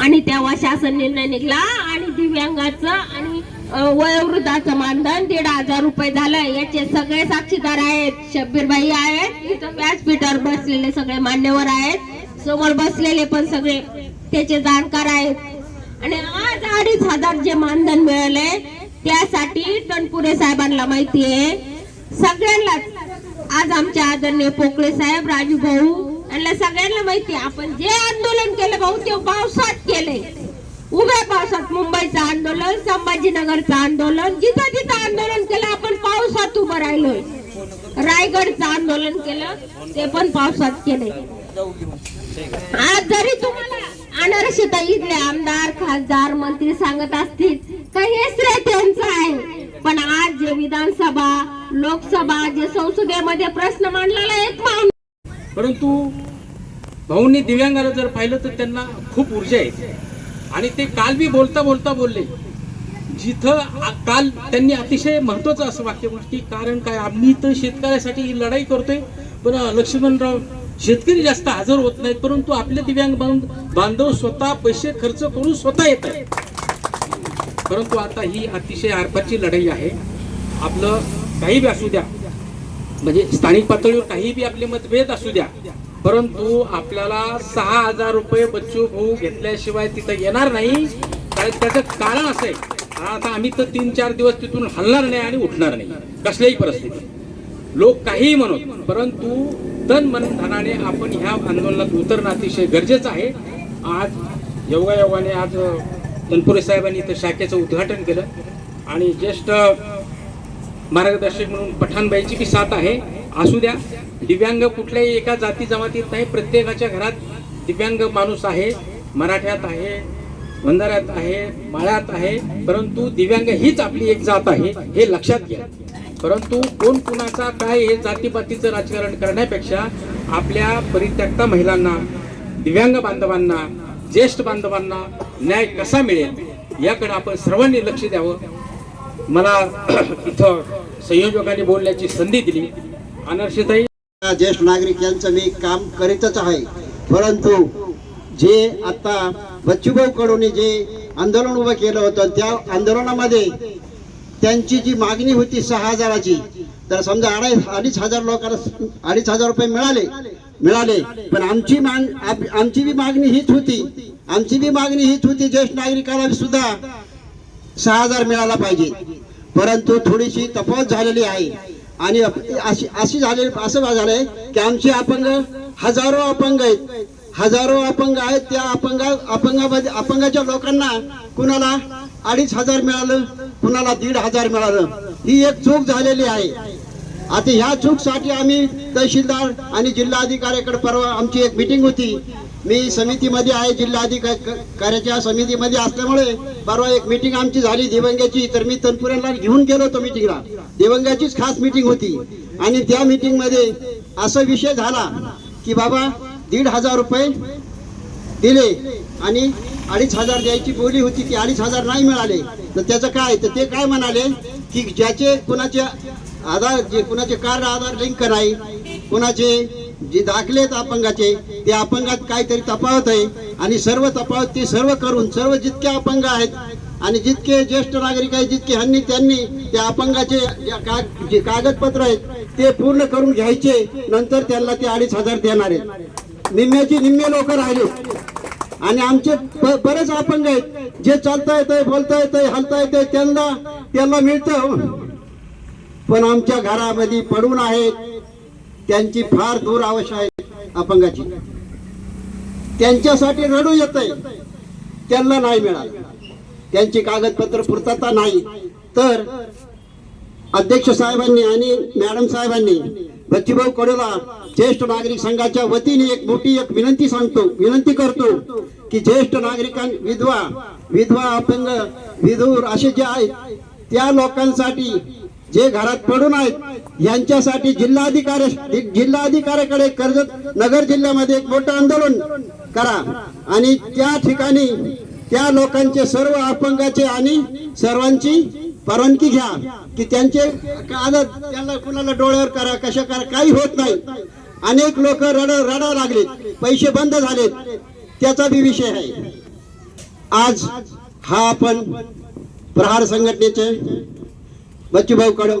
आणि तेव्हा शासन निर्णय निघला आणि दिव्यांगाचं आणि वयोवृद्धाचं मानधन दीड हजार रुपये झालं याचे सगळे साक्षीदार आहेत. शब्बीरबाई आहेत. इथं व्यासपीठावर बसलेले सगळे मान्यवर आहेत. समोर बसलेले पण सगळे त्याचे जाणकार आहेत. आणि आज अडीच हजार जे मानधन मिळाले त्यासाठी टणपुरे साहेबांना माहिती आहे. सगळ्यांनाच आज आमचे आदरणीय पोकळे साहेब राजू भाऊ आणि सगळ्यांना माहिती आपण जे आंदोलन केलं भाऊ ते पावसात केले उभ्या पावसात मुंबईचं आंदोलन संभाजीनगरचं आंदोलन जिथं जिथं आंदोलन केलं आपण पावसात उभं राहिलोय. रायगडचं आंदोलन केलं ते पण पावसात केले आज जरी तुम्हाला अनारक्षिता इथले आमदार खासदार मंत्री सांगत असतील का हे श्रेय त्यांचं आहे. पण आज जे विधानसभा लोकसभा जे संसदेमध्ये प्रश्न मांडलेला एक माणूस परंतु भाऊंनी दिव्यांगाला जर पाहिलं तर त्यांना खूप ऊर्जा आहे. आणि ते काल बी बोलता बोलता बोलले जिथं काल त्यांनी अतिशय महत्वाचं असं वाक्य की कारण काय आम्ही तर शेतकऱ्यासाठी ही लढाई करतोय. पण लक्ष्मणराव शेतकरी जास्त हजर होत नाहीत परंतु आपले दिव्यांग बांधव स्वतः पैसे खर्च करून स्वतः येत आहेत. परंतु आता ही अतिशय आरपाची लढाई आहे. आपलं काही बी असू द्या म्हणजे स्थानिक पातळीवर काही बी आपले मतभेद असू द्या परंतु आपल्याला सहा हजार रुपये बच्चू भाऊ घेतल्याशिवाय तिथं येणार नाही कारण त्याचं कारण असं आहे आता आम्ही तर तीन चार दिवस तिथून हलणार नाही आणि उठणार नाही कसल्याही परिस्थितीत. लोक काहीही म्हणत परंतु तन मन धनाने आपण ह्या आंदोलनात उतरणं अतिशय गरजेचं आहे. आज योगायोगाने आज तनपुरे साहेबांनी इथं शाखेचं उद्घाटन केलं आणि ज्येष्ठ मार्गदर्शक म्हणून पठाणबाईची बी साथ आहे. असू द्या दिव्यांग कुठल्याही एका जाती जमातीत नाही प्रत्येकाच्या घरात दिव्यांग माणूस आहे. मराठ्यात आहे बंधाऱ्यात आहे माळ्यात आहे परंतु दिव्यांग हीच आपली एक जात आहे हे लक्षात घ्या. परंतु कोण कुणाचा काय हे जातीपातीचं राजकारण करण्यापेक्षा आपल्या परित्यक्ता महिलांना दिव्यांग बांधवांना ज्येष्ठ बांधवांना न्याय कसा मिळेल याकडे आपण सर्वांनी लक्ष द्यावं. मला इथं संयोजकांनी बोलण्याची संधी दिली. अनर्षिताई ज्येष्ठ नागरिक यांचं मी काम करीतच आहे. परंतु जे आता बच्चूभाऊ कडून जे आंदोलन उभं केलं होतं त्या आंदोलनामध्ये त्यांची जी मागणी होती सहा हजाराची तर समजा अडीच अडीच हजार लोकांना अडीच हजार रुपये मिळाले मिळाले. पण आमची माग आमची बी मागणी हीच होती. आमची बी मागणी हीच होती ज्येष्ठ नागरिकाला सुद्धा सहा हजार मिळाला पाहिजे. परंतु थोडीशी तफावत झालेली आहे. आणि अशी अशी झाले असं झालंय की आमचे अपंग हजारो अपंग आहेत. हजारो अपंग आहेत त्या अपंग अपंगामध्ये अपंगाच्या लोकांना कुणाला अडीच हजार मिळालं कुणाला दीड हजार मिळालं ही एक चूक झालेली आहे. आता ह्या चूकसाठी आम्ही तहसीलदार आणि जिल्हाधिकाऱ्याकडे परवा आमची एक मिटिंग होती. मी समितीमध्ये आहे जिल्हाधिकाऱ्याच्या समितीमध्ये असल्यामुळे परवा एक मिटिंग आमची झाली दिवंग्याची. तर मी तनपुऱ्यांना घेऊन गेलो होतो मिटिंगला दिवंग्याचीच खास मिटिंग होती. आणि त्या मीटिंगमध्ये असा विषय झाला की बाबा दीड हजार रुपये दिले आणि अडीच हजार द्यायची बोली होती ती अडीच हजार नाही मिळाले. तर त्याचं काय? तर ते काय म्हणाले की ज्याचे कुणाचे आधार जे कुणाचे कार्ड आधार लिंक नाही कुणाचे जे दाखले आहेत अपंगाचे ते अपंगात काहीतरी तपावत आहे. आणि सर्व तपावत ते सर्व करून सर्व जितके अपंग आहेत आणि जितके ज्येष्ठ नागरिक आहेत जितके ह्यांनी त्यांनी त्या अपंगाचे जे कागदपत्र आहेत ते पूर्ण करून घ्यायचे. नंतर त्यांना ते अडीच हजार देणार आहेत. निम्म्याची निम्मे लोक राहिले. आणि आमचे बरेच अपंग आहेत जे चालता येतंय बोलता येतंय हलता येतंय त्यांना त्यांना मिळतं. पण आमच्या घरामध्ये पडून आहेत. त्यांची फार दूर आवश्यक आहे अपंगाची. त्यांच्यासाठी रडू येत त्यांना नाही मिळालं. त्यांची कागदपत्र पूर्तता नाही. तर अध्यक्ष साहेबांनी आणि मॅडम साहेबांनी बच्चूभाऊ कडोला ज्येष्ठ नागरिक संघाच्या वतीने एक मोठी एक विनंती सांगतो विनंती करतो की ज्येष्ठ नागरिकां विधवा विधवा अपंग विधूर असे जे आहेत त्या लोकांसाठी जे घरात पडून आहेत यांच्यासाठी जिल्हाधिकारी जिल्हाधिकाऱ्याकडे कर्जत नगर जिल्ह्यामध्ये एक मोठं आंदोलन करा. आणि त्या ठिकाणी त्या लोकांचे सर्व अपंगाचे आणि सर्वांची परवानगी घ्या की त्यांचे त्यांना कुणाला डोळ्यावर करा कशा करा काही होत नाही. अनेक लोक रड रडा लागलेत पैसे बंद झालेत. त्याचा बी विषय आहे. आज हा आपण प्रहार संघटनेचे बच्चूभाऊ कडू